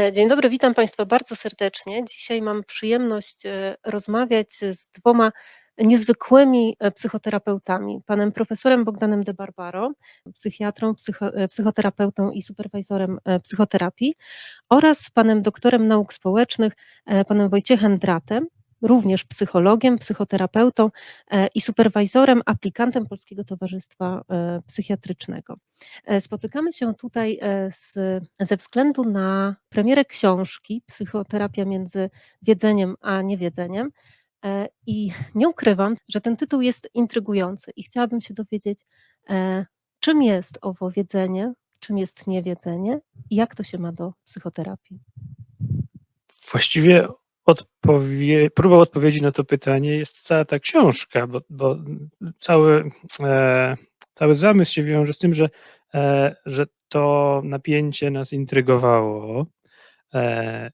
E, dzień dobry, witam Państwa bardzo serdecznie. Dzisiaj mam przyjemność e, rozmawiać z dwoma niezwykłymi e, psychoterapeutami, panem profesorem Bogdanem de Barbaro, psychiatrą, psycho, psychoterapeutą i superwizorem psychoterapii oraz panem doktorem nauk społecznych, panem Wojciechem Dratem, również psychologiem, psychoterapeutą e, i superwajzorem, aplikantem Polskiego Towarzystwa e, Psychiatrycznego. E, spotykamy się tutaj z, ze względu na premierę książki Psychoterapia między wiedzeniem a niewiedzeniem. I nie ukrywam, że ten tytuł jest intrygujący i chciałabym się dowiedzieć, czym jest owo wiedzenie, czym jest niewiedzenie i jak to się ma do psychoterapii. Właściwie odpowie, próbą odpowiedzi na to pytanie jest cała ta książka, bo, bo cały, e, cały zamysł się wiąże z tym, że, e, że to napięcie nas intrygowało e,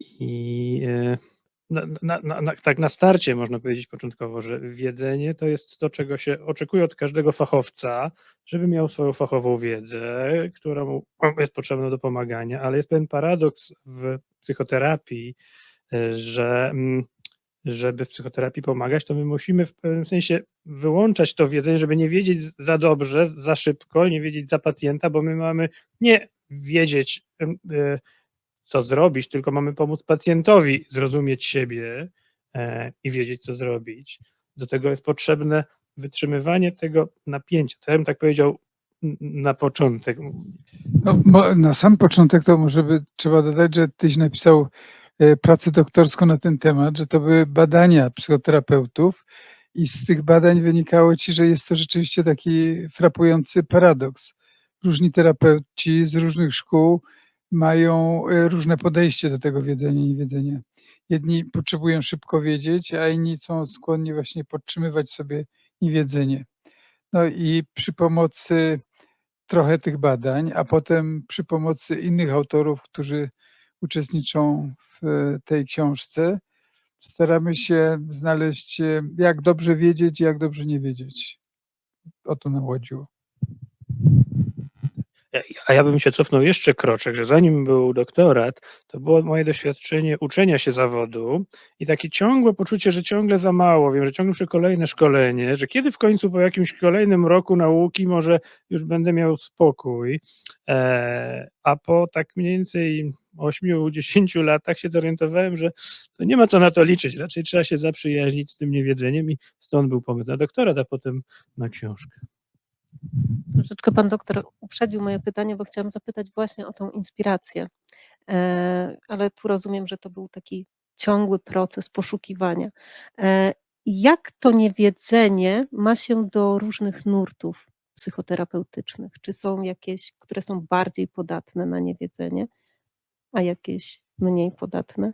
i e, na, na, na, tak na starcie można powiedzieć początkowo, że wiedzenie to jest to, czego się oczekuje od każdego fachowca, żeby miał swoją fachową wiedzę, która mu jest potrzebna do pomagania, ale jest pewien paradoks w psychoterapii, że mm, żeby w psychoterapii pomagać, to my musimy w pewnym sensie wyłączać to wiedzenie, żeby nie wiedzieć za dobrze, za szybko, nie wiedzieć za pacjenta, bo my mamy nie wiedzieć, e, co zrobić, tylko mamy pomóc pacjentowi zrozumieć siebie e, i wiedzieć, co zrobić. Do tego jest potrzebne wytrzymywanie tego napięcia. To ja bym tak powiedział na początek. No, na sam początek to może by trzeba dodać, że tyś napisał pracę doktorską na ten temat, że to były badania psychoterapeutów i z tych badań wynikało ci, że jest to rzeczywiście taki frapujący paradoks. Różni terapeuci z różnych szkół mają e, różne podejście do tego wiedzenia i wiedzenia. Jedni potrzebują szybko wiedzieć, a inni są skłonni właśnie podtrzymywać sobie niewiedzenie. No i przy pomocy trochę tych badań, a potem przy pomocy innych autorów, którzy uczestniczą w tej książce. Staramy się znaleźć, e, jak dobrze wiedzieć, jak dobrze nie wiedzieć. O to nam chodziło. A ja bym się cofnął jeszcze kroczek, że zanim był doktorat, to było moje doświadczenie uczenia się zawodu i takie ciągłe poczucie, że ciągle za mało, wiem, że ciągle muszę kolejne szkolenie, że kiedy w końcu po jakimś kolejnym roku nauki może już będę miał spokój. E, a po tak mniej więcej 8-10 latach się zorientowałem, że to nie ma co na to liczyć. Raczej trzeba się zaprzyjaźnić z tym niewiedzeniem i stąd był pomysł na doktorat, a potem na książkę. Troszeczkę pan doktor uprzedził moje pytanie, bo chciałam zapytać właśnie o tą inspirację. E, ale tu rozumiem, że to był taki ciągły proces poszukiwania. E, jak to niewiedzenie ma się do różnych nurtów psychoterapeutycznych? Czy są jakieś, które są bardziej podatne na niewiedzenie, a jakieś mniej podatne?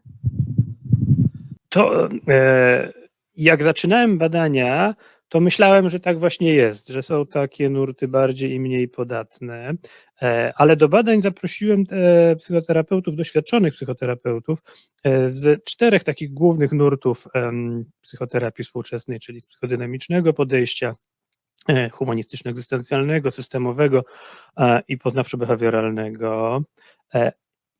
To e, jak zaczynałem badania, to myślałem, że tak właśnie jest, że są takie nurty bardziej i mniej podatne, e, ale do badań zaprosiłem psychoterapeutów, doświadczonych psychoterapeutów e, z czterech takich głównych nurtów psychoterapii współczesnej, czyli psychodynamicznego podejścia, e, humanistyczno-egzystencjalnego, systemowego i poznawczo-behawioralnego.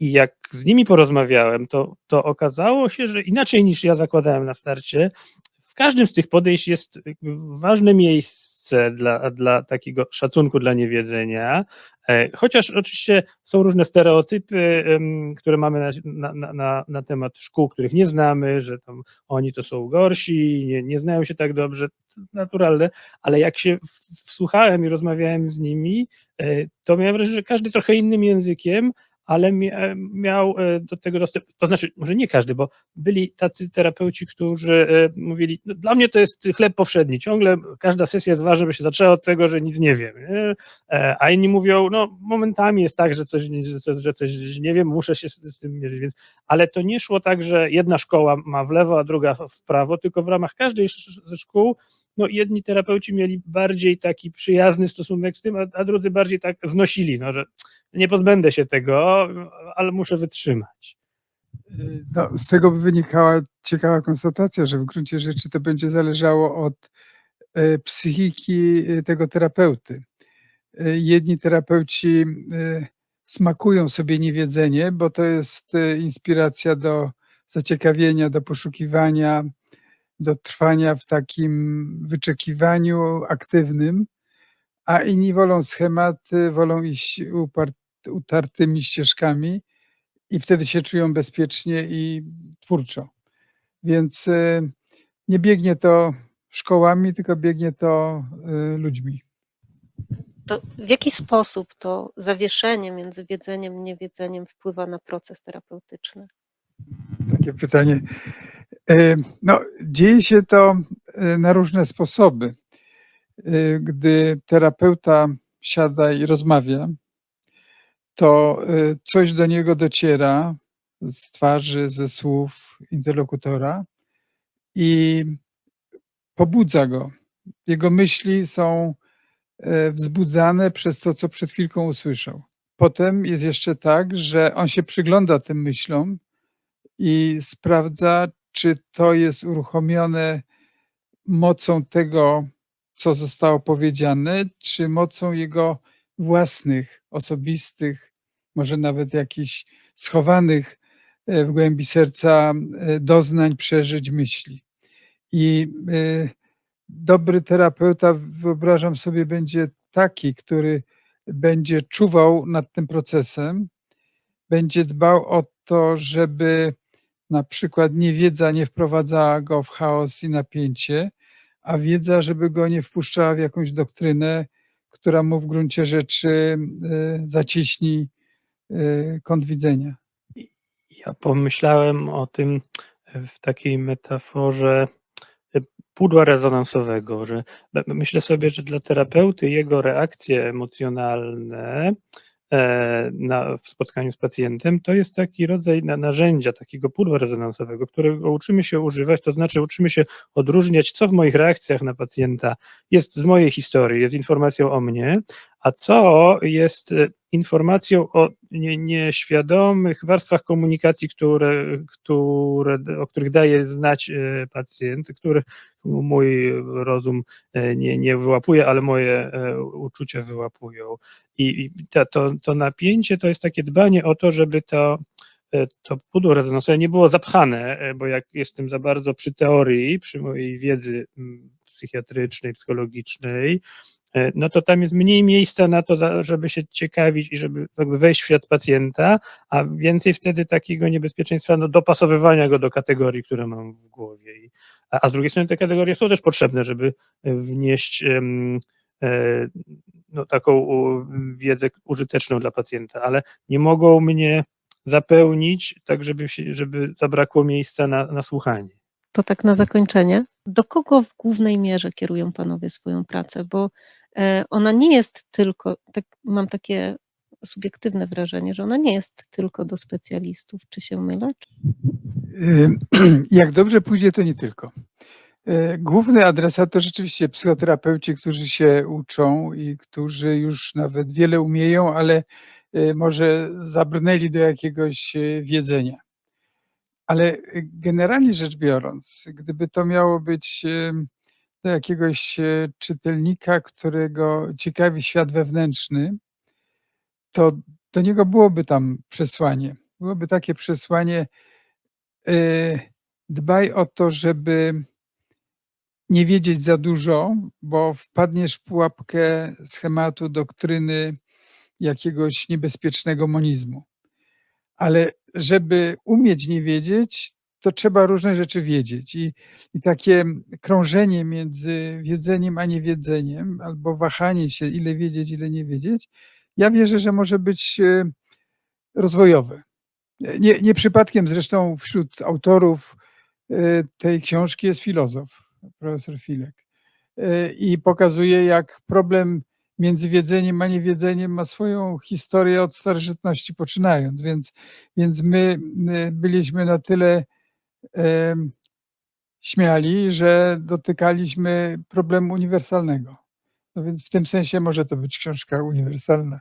I jak z nimi porozmawiałem, to, to okazało się, że inaczej niż ja zakładałem na starcie, w każdym z tych podejść jest ważne miejsce dla, dla takiego szacunku dla niewiedzenia, e, chociaż oczywiście są różne stereotypy, które mamy na, na, na, na temat szkół, których nie znamy, że tam oni to są gorsi, nie, nie znają się tak dobrze, naturalne, ale jak się wsłuchałem i rozmawiałem z nimi, e, to miałem wrażenie, że każdy trochę innym językiem, ale miał e, do tego dostęp, to znaczy, może nie każdy, bo byli tacy terapeuci, którzy e, mówili, no, dla mnie to jest chleb powszedni, ciągle każda sesja jest ważna, żeby się zaczęła od tego, że nic nie wiem? E, a inni mówią, no momentami jest tak, że coś, że coś nie wiem, muszę się z tym mierzyć, więc, ale to nie szło tak, że jedna szkoła ma w lewo, a druga w prawo, tylko w ramach każdej ze szkół no jedni terapeuci mieli bardziej taki przyjazny stosunek z tym, a, a drudzy bardziej tak znosili, no, że nie pozbędę się tego, ale muszę wytrzymać. No, z tego by wynikała ciekawa konstatacja, że w gruncie rzeczy to będzie zależało od e, psychiki e, tego terapeuty. E, jedni terapeuci smakują sobie niewiedzenie, bo to jest inspiracja do zaciekawienia, do poszukiwania, do trwania w takim wyczekiwaniu aktywnym, a inni wolą schematy, wolą iść utartymi ścieżkami i wtedy się czują bezpiecznie i twórczo. Więc, e, nie biegnie to szkołami, tylko biegnie to, y, ludźmi. To w jaki sposób to zawieszenie między wiedzeniem i niewiedzeniem wpływa na proces terapeutyczny? Takie pytanie. E, no, dzieje się to, e, na różne sposoby. E, gdy terapeuta siada i rozmawia, to, coś do niego dociera z twarzy, ze słów interlokutora i pobudza go. Jego myśli są, wzbudzane przez to, co przed chwilką usłyszał. Potem jest jeszcze tak, że on się przygląda tym myślom i sprawdza, czy to jest uruchomione mocą tego, co zostało powiedziane, czy mocą jego własnych, osobistych, może nawet jakichś schowanych, e, w głębi serca, e, doznań, przeżyć, myśli. I, e, dobry terapeuta, wyobrażam sobie, będzie taki, który będzie czuwał nad tym procesem, będzie dbał o to, żeby na przykład niewiedza nie wprowadzała go w chaos i napięcie, a wiedza, żeby go nie wpuszczała w jakąś doktrynę, która mu w gruncie rzeczy, e, zacieśni, e, kąt widzenia. Ja pomyślałem o tym w takiej metaforze e, pudła rezonansowego, że myślę sobie, że dla terapeuty jego reakcje emocjonalne, na w spotkaniu z pacjentem, to jest taki rodzaj na narzędzia, takiego pudła rezonansowego, którego uczymy się używać, to znaczy uczymy się odróżniać, co w moich reakcjach na pacjenta jest z mojej historii, jest informacją o mnie, a co jest, e, informacją o nie nieświadomych warstwach komunikacji, które które o których daje znać, e, pacjent, których mój rozum, e, nie nie wyłapuje, ale moje, e, uczucia wyłapują. I i ta to to napięcie to jest takie dbanie o to, żeby to, to pudło rezonansowe nie było zapchane, bo jak jestem za bardzo przy teorii, przy mojej wiedzy, mm, psychiatrycznej, psychologicznej, no to tam jest mniej miejsca na to, żeby się ciekawić i żeby jakby wejść w świat pacjenta, a więcej wtedy takiego niebezpieczeństwa, no, dopasowywania go do kategorii, które mam w głowie a a z drugiej strony te kategorie są też potrzebne, żeby, e, wnieść, e, no, taką wiedzę użyteczną dla pacjenta, ale nie mogą mnie zapełnić, tak żeby się żeby zabrakło miejsca na na słuchanie. To tak na zakończenie, do kogo w głównej mierze kierują panowie swoją pracę? Bo, e, ona nie jest tylko tak mam takie subiektywne wrażenie, że ona nie jest tylko do specjalistów. Czy się mylę? Jak dobrze pójdzie, to nie tylko. E, główny adresat to rzeczywiście psychoterapeuci, którzy się uczą i którzy już nawet wiele umieją, ale, e, może zabrnęli do jakiegoś, e, wiedzenia. Ale, e, generalnie rzecz biorąc, gdyby to miało być, do jakiegoś, e, czytelnika, którego ciekawi świat wewnętrzny to do niego byłoby tam przesłanie. Byłoby takie przesłanie, e, dbaj o to, żeby nie wiedzieć za dużo, bo wpadniesz w pułapkę schematu, doktryny, jakiegoś niebezpiecznego monizmu. Ale żeby umieć nie wiedzieć, to trzeba różne rzeczy wiedzieć. I i takie krążenie między wiedzeniem a niewiedzeniem, albo wahanie się, ile wiedzieć, ile nie wiedzieć, ja wierzę, że może być, e, rozwojowe. Nie nie przypadkiem zresztą wśród autorów, e, tej książki jest filozof, profesor Filek, e, i pokazuje, jak problem między wiedzeniem a niewiedzeniem ma swoją historię od starożytności poczynając, więc więc my, my byliśmy na tyle, śmiali, że dotykaliśmy problemu uniwersalnego. No więc w tym sensie może to być książka uniwersalna.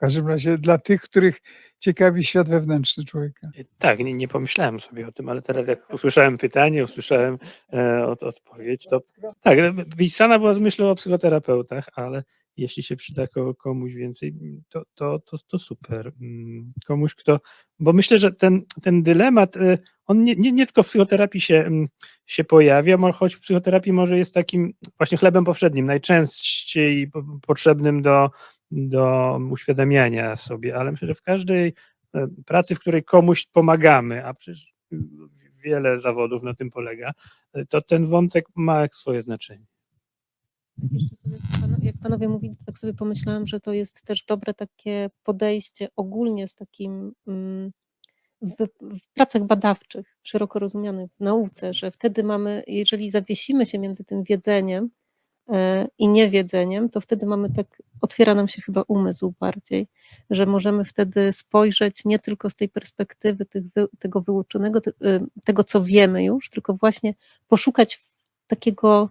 W każdym razie dla tych, których ciekawi świat wewnętrzny człowieka. Tak, nie, nie pomyślałem sobie o tym, ale teraz jak usłyszałem pytanie, usłyszałem e, od, odpowiedź, to tak, e, pisana była z myślą o psychoterapeutach, ale jeśli się przyda ko- komuś więcej, to, to, to, to super. Mm, Komuś, kto, bo myślę, że ten, ten dylemat, e, on nie, nie, nie tylko w psychoterapii się, mm, się pojawia, choć w psychoterapii może jest takim właśnie chlebem powszednim, najczęściej po- potrzebnym do, do uświadamiania sobie, ale myślę, że w każdej e, pracy, w której komuś pomagamy, a przecież wiele zawodów na tym polega, e, to ten wątek ma swoje znaczenie. Jeszcze sobie, jak panowie mówili, tak sobie pomyślałam, że to jest też dobre takie podejście ogólnie z takim mm, w, w pracach badawczych, szeroko rozumianych w nauce, że wtedy mamy, jeżeli zawiesimy się między tym wiedzeniem i niewiedzeniem, to wtedy mamy tak, otwiera nam się chyba umysł bardziej, że możemy wtedy spojrzeć nie tylko z tej perspektywy tych, tego wyuczonego, y, tego co wiemy już, tylko właśnie poszukać takiego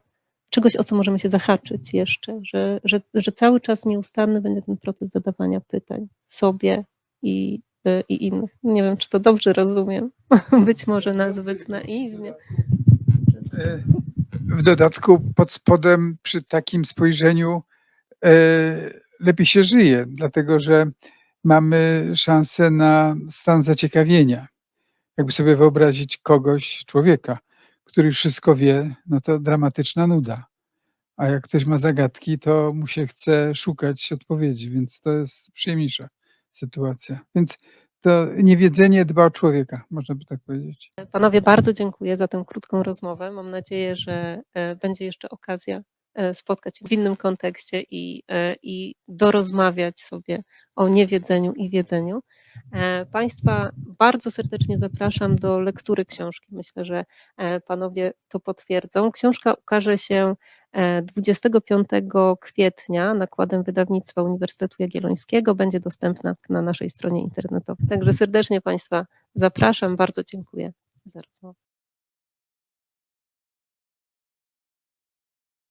czegoś, o co możemy się zahaczyć jeszcze, że, że, że cały czas nieustanny będzie ten proces zadawania pytań sobie i, y, i innych. Nie wiem, czy to dobrze rozumiem, być może nazbyt naiwnie. W dodatku pod spodem przy takim spojrzeniu e, lepiej się żyje, dlatego że mamy szansę na stan zaciekawienia. Jakby sobie wyobrazić kogoś, człowieka, który wszystko wie, no to dramatyczna nuda. A jak ktoś ma zagadki, to mu się chce szukać odpowiedzi, więc to jest przyjemniejsza sytuacja. Więc to niewiedzenie dba o człowieka, można by tak powiedzieć. Panowie, bardzo dziękuję za tę krótką rozmowę. Mam nadzieję, że e, będzie jeszcze okazja spotkać się w innym kontekście i, e, i dorozmawiać sobie o niewiedzeniu i wiedzeniu. E, Państwa bardzo serdecznie zapraszam do lektury książki. Myślę, że e, panowie to potwierdzą. Książka ukaże się e, 25 kwietnia nakładem wydawnictwa Uniwersytetu Jagiellońskiego. Będzie dostępna na naszej stronie internetowej. Także serdecznie Państwa zapraszam. Bardzo dziękuję za rozmowę.